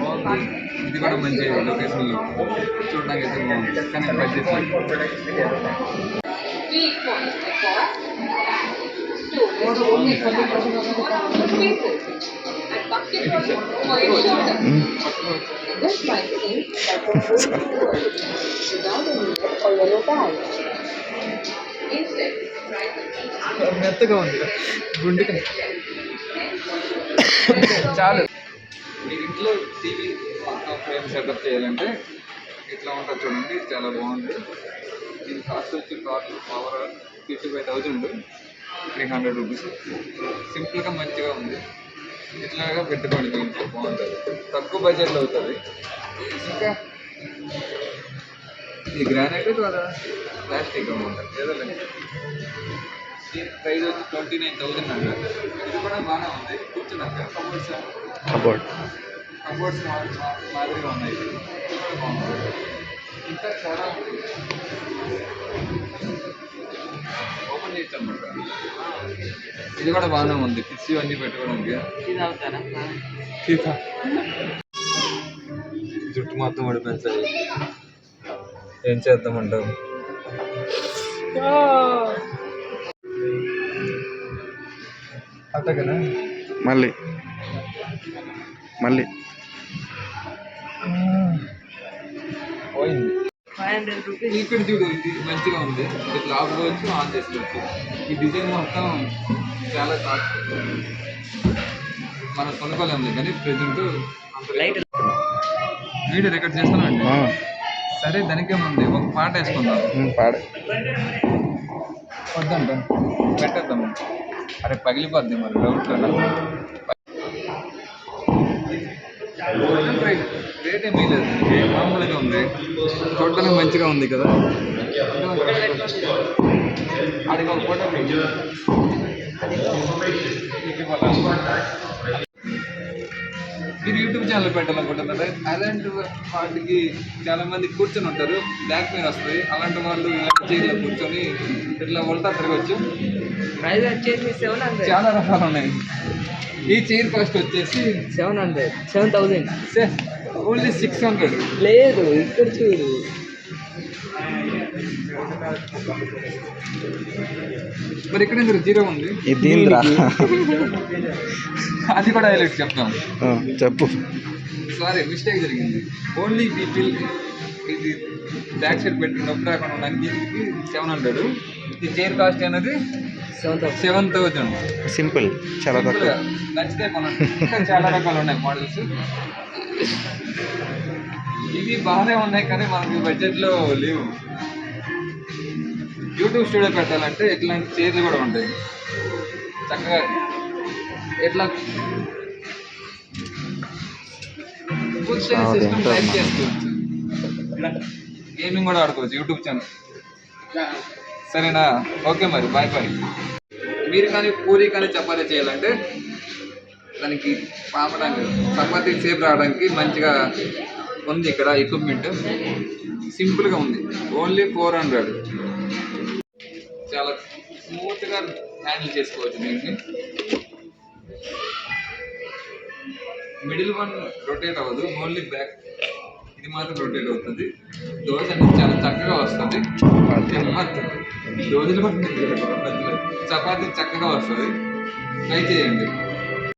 బాగుంది ఇది కూడా మంచి లొకేషన్లో చూడడానికి అయితే బాగుంది కానీ budget Three points across. Two only for the faces. And bucket for your shoulder. This bicycle has a without a mirror or yellow tag. Instead, ride the beach మెత్తగా ఉంది గుండెకి చాలు మీ ఇంట్లో టీవీ ఫ్రేమ్ సెటప్ చేయాలంటే ఇట్లా ఉంటుంది చూడండి చాలా బాగుంది. దీని కాస్ట్ వచ్చి cost power fifty five thousand three hundred rupees. సింపుల్గా మంచిగా ఉంది. ఇట్లాగా పెట్టుకోండి ఇంట్లో బాగుంటుంది. తక్కువ బడ్జెట్లో అవుతుంది. ఇంకా ఇది గ్రానైట్ కదా ప్లాస్టిక్ ఉంటుంది. ఏదో దీని ప్రైస్ వచ్చి ట్వంటీ నైన్ థౌజండ్ అన్నారు ఇది కూడా బాగానే ఉంది. కూర్చున్నాక. Cupboards cupboard. కబోర్డ్స్ మాదిరిగా ఉన్నాయి. ఇది కూడా బాగుంది. ఇంకా చాలా ఉంది ఓపెన్ చేయొచ్చు అనమాట ఇది కూడా బాగానే ఉంది. కిస్ అన్నీ పెట్టుకోవడానికి. జుట్టు మొత్తం పడిపోయింది ఏం చేద్దామంటావు? అట్టగనా? మళ్ళీ. మళ్ళీ. పోయింది ఇక్కడ చూడు ఇది మంచిగా ఉంది ఇట్లా ఆపుకోవచ్చు ఆన్ చేసుకోవచ్చు ఈ డిజైన్ మొత్తం చాలా కాస్ట్ మనం కొనుక్కోలేము కానీ ప్రెజెంట్ లైట్ వీడియో రికార్డ్ చేస్తానండి సరే దానికేముంది ఒక పాట వేసుకుందాం ఉమ్, వద్దంట. పెట్టేద్దాం. అరే పగిలిపోద్ది మరి డౌట్ రేట్ ఏమీ లేదు మామూలుగా ఉంది చూడడానికి మంచిగా ఉంది కదా అడిగి ఒక ఫోటో మీకు ఇవ్వాలా? మీరు యూట్యూబ్ ఛానల్ పెట్టాలనుకుంటున్నారా అలాంటి వాటికి చాలా మంది కూర్చొని ఉంటారు. బ్యాక్ పెయిన్ వస్తుంది. అలాంటి వాళ్ళు ఇలాంటి చైర్లో కూర్చొని ఇట్లా ఉల్టా తిరగచ్చు. చాలా రకాలు ఉన్నాయి. ఈ చైర్ కాస్ట్ వచ్చేసి seven hundred seven thousand only six hundred. లేదు ఇక్కడ చూడు. మరి ఇక్కడ ఎందుకు జీరో ఉంది? ఇది అది కూడా హైలైట్ చెప్తాం చెప్పు. సారీ మిస్టేక్ జరిగింది. ఓన్లీ పీపుల్ ఇది బ్యాక్ సైడ్ పెట్టి నొప్పి రాకుండా దీనికి సెవెన్ హండ్రెడ్ ఈ చైర్ కాస్ట్ అనేది సెవెన్ థౌజండ్ సింపుల్ చాలా తక్కువ. నచ్చితే కొనండి చాలా రకాలు ఉన్నాయి మోడల్స్ ఇవి బాగానే ఉన్నాయి కానీ మనకి బడ్జెట్లో లేవు. యూట్యూబ్ స్టూడియో పెట్టాలంటే ఇట్లాంటి చైర్లు కూడా ఉంటాయి. చక్కగా ఎట్లా కూర్చొని సిస్టమ్ టైప్ చేసుకోవచ్చు. గేమింగ్ కూడా ఆడుకోవచ్చు యూట్యూబ్ ఛానల్ సరేనా? ఓకే మరి బాయ్ బాయ్ మీరు కానీ పూరి కానీ చపాతీ చేయాలంటే దానికి పాపడానికి చపాతీ సేపు రావడానికి మంచిగా ఉంది ఇక్కడ ఎక్విప్మెంట్ సింపుల్గా ఉంది. ఓన్లీ ఫోర్ హండ్రెడ్ చాలా స్మూత్గా హ్యాండిల్ చేసుకోవచ్చు దీన్ని. మిడిల్ వన్ రొటేట్ అవ్వదు ఓన్లీ బ్యాక్ ఇది మాత్రం రొటేట్ అవుతుంది. దోశ అనేది చాలా చక్కగా వస్తుంది. దోశలు చపాతీ చక్కగా వస్తుంది. ట్రై చేయండి.